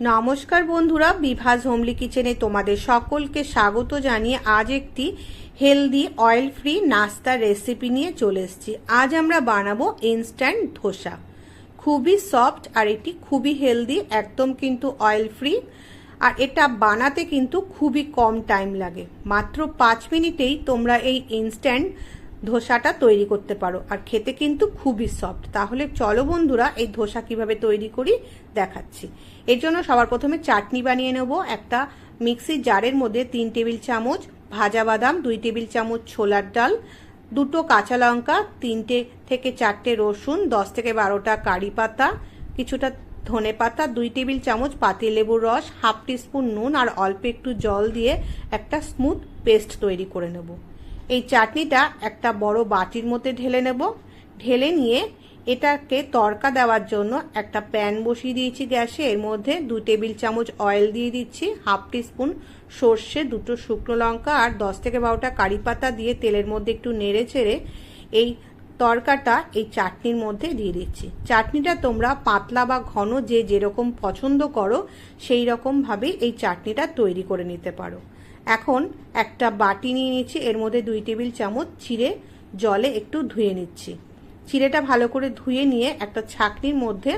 নমস্কার বন্ধুরা, বিভাস হোমলি কিচেনে তোমাদের সকলকে স্বাগত জানিয়ে আজ একটি হেলদি অয়েল ফ্রি নাস্তার রেসিপি নিয়ে চলে এসেছি। আজ আমরা বানাবো ইনস্ট্যান্ট ধোসা। খুবই সফট আর এটি খুবই হেলদি একদম কিন্তু অয়েল ফ্রি আর এটা বানাতে কিন্তু খুবই কম টাইম লাগে। মাত্র পাঁচ মিনিটেই তোমরা এই ইনস্ট্যান্ট ধোসাটা তৈরি করতে পারো। আর খেতে কিন্তু খুবই সফট তাহলে চলো বন্ধুরা, এই ধোসা কীভাবে তৈরি করি দেখাচ্ছি। এর জন্য সবার প্রথমে চাটনি বানিয়ে নেব। একটা মিক্সির জারের মধ্যে তিন টেবিল চামচ ভাজা বাদাম, দুই টেবিল চামচ ছোলার ডাল, দুটো কাঁচা লঙ্কা, তিনটে থেকে চারটে রসুন, দশ থেকে বারোটা কারি পাতা, কিছুটা ধনে পাতা, দুই টেবিল চামচ পাতি লেবুর রস, হাফ টিস্পুন নুন, আর অল্প একটু জল দিয়ে একটা স্মুথ পেস্ট তৈরি করে নেব। এই চাটনিটা একটা বড় বাটির মধ্যে ঢেলে নেব। ঢেলে নিয়ে এটাকে তরকা দেওয়ার জন্য একটা প্যান বসিয়ে দিয়েছি গ্যাসে। এর মধ্যে দু টেবিল চামচ অয়েল দিয়ে দিচ্ছি, হাফ টিস্পুন সর্ষে, দুটো শুকনো লঙ্কা আর দশ থেকে বারোটা কারি পাতা দিয়ে তেলের মধ্যে একটু নেড়ে চেড়ে এই তরকাটা এই চাটনির মধ্যে দিয়ে দিচ্ছি। চাটনিটা তোমরা পাতলা বা ঘন যে যেরকম পছন্দ করো, সেই রকমভাবে এই চাটনিটা তৈরি করে নিতে পারো। এখন একটা বাটি নিয়ে নিচ্ছি, এর মধ্যে দুই টেবিল চামচ চিড়ে জলে একটু ধুয়ে নিচ্ছি। চিড়েটা ভালো করে ধুয়ে নিয়ে একটা ছাকনির মধ্যে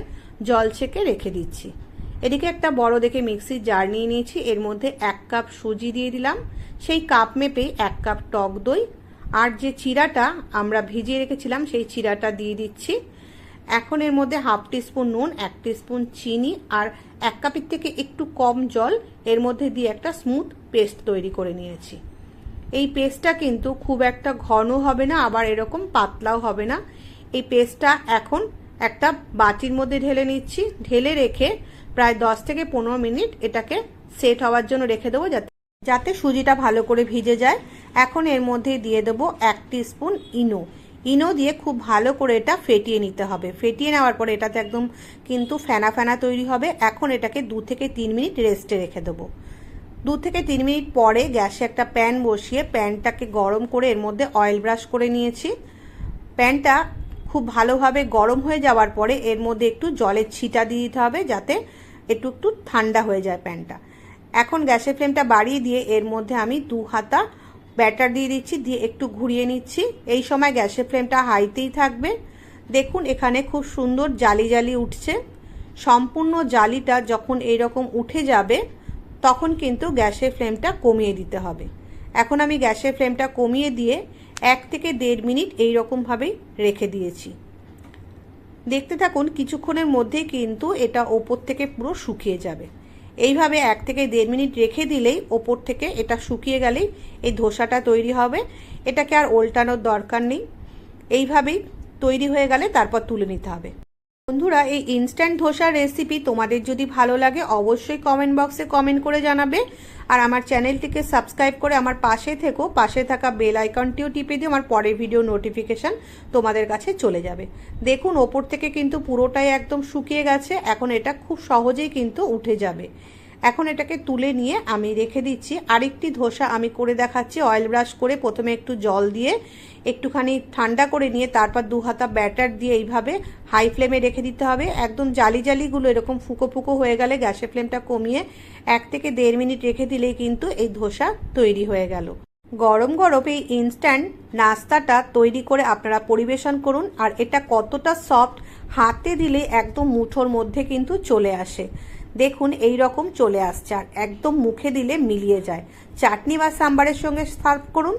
জল ছেঁকে রেখে দিচ্ছি। এদিকে একটা বড় দেখে মিক্সির জার নিয়ে নিয়েছি, এর মধ্যে এক কাপ সুজি দিয়ে দিলাম। সেই কাপ মেপে এক কাপ টক দই। আর যে চিরাটা আমরা ভিজিয়ে রেখেছিলাম, সেই চিরাটা দিয়ে দিচ্ছি। এখন এর মধ্যে হাফ টিস্পুন নুন, এক টিস্পুন চিনি আর এক কাপের থেকে একটু কম জল এর মধ্যে দিয়ে একটা স্মুথ পেস্ট তৈরি করে নিয়েছি। এই পেস্টটা কিন্তু খুব একটা ঘন হবে না, আবার এরকম পাতলাও হবে না। এই পেস্টটা এখন একটা বাটির মধ্যে ঢেলে নিচ্ছি। ঢেলে রেখে প্রায় দশ থেকে পনেরো মিনিট এটাকে সেট হওয়ার জন্য রেখে দেবো যাতে যাতে সুজিটা ভালো করে ভিজে যায়। এখন এর মধ্যে দিয়ে দেবো এক স্পুন ইনো। ইনো দিয়ে খুব ভালো করে এটা ফেটিয়ে নিতে হবে। ফেটিয়ে নেওয়ার পরে এটাতে একদম কিন্তু ফেনা ফেনা তৈরি হবে। এখন এটাকে দু থেকে তিন মিনিট রেস্টে রেখে দেবো। দু থেকে তিন মিনিট পরে গ্যাসে একটা প্যান বসিয়ে প্যানটাকে গরম করে এর মধ্যে অয়েল ব্রাশ করে নিয়েছি। প্যানটা খুব ভালোভাবে গরম হয়ে যাওয়ার পরে এর মধ্যে একটু জলের ছিটা দিয়ে দিতে হবে যাতে একটু একটু ঠান্ডা হয়ে যায় প্যানটা। এখন গ্যাসের ফ্লেমটা বাড়িয়ে দিয়ে এর মধ্যে আমি দু হাতা ব্যাটার দিয়ে দিচ্ছি, দিয়ে একটু ঘুরিয়ে নিচ্ছি। এই সময় গ্যাসের ফ্লেমটা হাইতেই থাকবে। দেখুন, এখানে খুব সুন্দর জালি জালি উঠছে। সম্পূর্ণ জালিটা যখন এইরকম উঠে যাবে, তখন কিন্তু গ্যাসের ফ্লেমটা কমিয়ে দিতে হবে। এখন আমি গ্যাসের ফ্লেমটা কমিয়ে দিয়ে এক থেকে দেড় মিনিট এই রকমভাবেই রেখে দিয়েছি। দেখতে থাকুন, কিছুক্ষণের মধ্যেই কিন্তু এটা ওপর থেকে পুরো শুকিয়ে যাবে। এইভাবে এক থেকে দেড় মিনিট রেখে দিলেই ওপর থেকে এটা শুকিয়ে গেলেই এই ধোসাটা তৈরি হবে। এটাকে আর ওল্টানোর দরকার নেই। এইভাবেই তৈরি হয়ে গেলে তারপর তুলে নিতে হবে। বন্ধুরা, এই ইনস্ট্যান্ট ধোসার রেসিপি তোমাদের যদি ভালো লাগে, অবশ্যই কমেন্ট বক্সে কমেন্ট করে জানাবে। আর আমার চ্যানেলটিকে সাবস্ক্রাইব করে আমার পাশে থেকো। পাশে থাকা বেল আইকনটিও টিপে দিয়ে আমার পরের ভিডিও নোটিফিকেশান তোমাদের কাছে চলে যাবে। দেখুন, ওপর থেকে কিন্তু পুরোটাই একদম শুকিয়ে গেছে। এখন এটা খুব সহজেই কিন্তু উঠে যাবে। এখন এটাকে তুলে নিয়ে আমি রেখে দিচ্ছি। আরেকটি ধোসা আমি করে দেখাচ্ছি। অয়েল ব্রাশ করে প্রথমে একটু জল দিয়ে একটুখানি ঠান্ডা করে নিয়ে তারপর দু হাতা ব্যাটার দিয়ে এইভাবে হাই ফ্লেমে রেখে দিতে হবে। একদম জালি জালিগুলো এরকম ফুকো ফুকো হয়ে গেলে গ্যাসের ফ্লেমটা কমিয়ে এক থেকে দেড় মিনিট রেখে দিলেই কিন্তু এই ধোসা তৈরি হয়ে গেল। গরম গরম এই ইনস্ট্যান্ট নাস্তাটা তৈরি করে আপনারা পরিবেশন করুন। আর এটা কতটা সফট হাতে দিলে একদম মুঠোর মধ্যে কিন্তু চলে আসে। দেখুন, এই রকম চলে আসছে আর একদম মুখে দিলে মিলিয়ে যায়। চাটনি বা সাম্বারের সঙ্গে সার্ভ করুন।